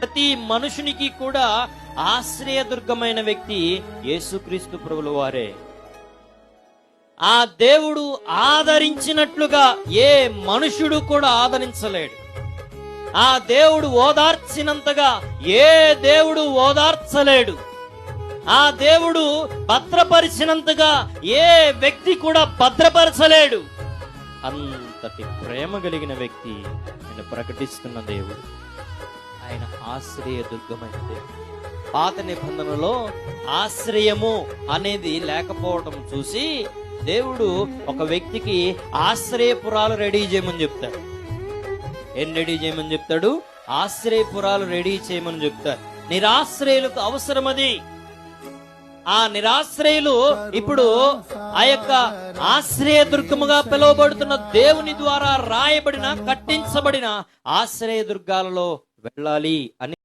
ప్రతి మనుషునికి కూడా ఆశ్రయదుర్గమైన వ్యక్తి యేసుక్రీస్తు ప్రభుల వారే. ఆ దేవుడు ఆదరించినట్లుగా ఏ మనుషుడు కూడా ఆదరించలేడు. ఆ దేవుడు ఓదార్చినంతగా ఏ దేవుడు ఓదార్చలేడు. ఆ దేవుడు భద్రపరిచినంతగా ఏ వ్యక్తి కూడా భద్రపరచలేడు. అంతటి ప్రేమ కలిగిన వ్యక్తి నేను ప్రకటిస్తున్న దేవుడు. ఆయన ఆశ్రయ దుర్గమైన పాత నిబంధనలో ఆశ్రయము అనేది లేకపోవటం చూసి దేవుడు ఒక వ్యక్తికి ఆశ్రయపురాలు రెడీ చేయమని చెప్తాడు ఏం రెడీ చేయమని చెప్తాడు? ఆశ్రయపురాలు రెడీ చేయమని చెప్తాడు నిరాశ్రయులకు అవసరమది ఆ నిరాశ్రయులు ఇప్పుడు ఆ యొక్క ఆశ్రయ దుర్గముగా పిలువబడుతున్న దేవుని ద్వారా రాయబడిన కట్టించబడిన ఆశ్రయ దుర్గాలలో వెళ్ళాలి అని